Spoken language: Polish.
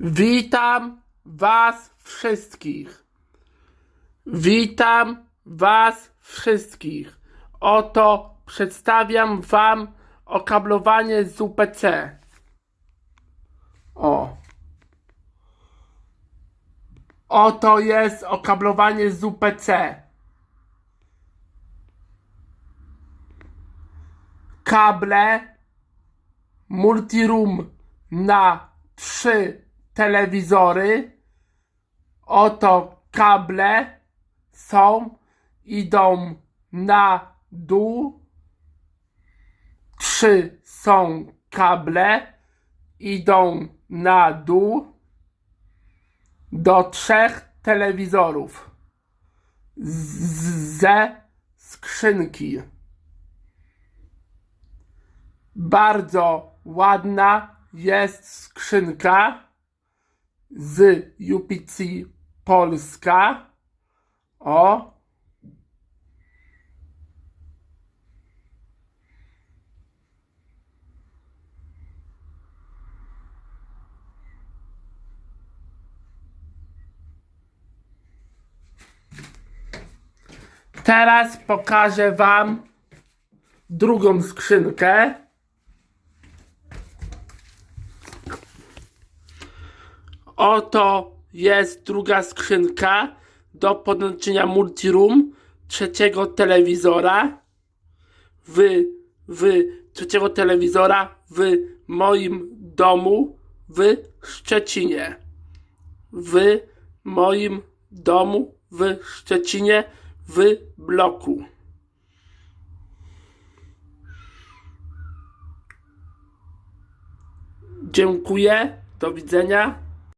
Witam Was wszystkich. Witam Was wszystkich. Oto przedstawiam Wam okablowanie z UPC. O. Oto jest okablowanie z UPC. Kable multiroom na trzy telewizory. Oto kable są, idą na dół. Trzy są kable, idą na dół do trzech telewizorów z- ze skrzynki. Bardzo ładna jest skrzynka z UPC Polska. O. Teraz pokażę Wam drugą skrzynkę. Oto jest druga skrzynka do podłączenia multiroom trzeciego telewizora w, w trzeciego telewizora w moim domu w Szczecinie. W moim domu w Szczecinie w bloku. Dziękuję. Do widzenia.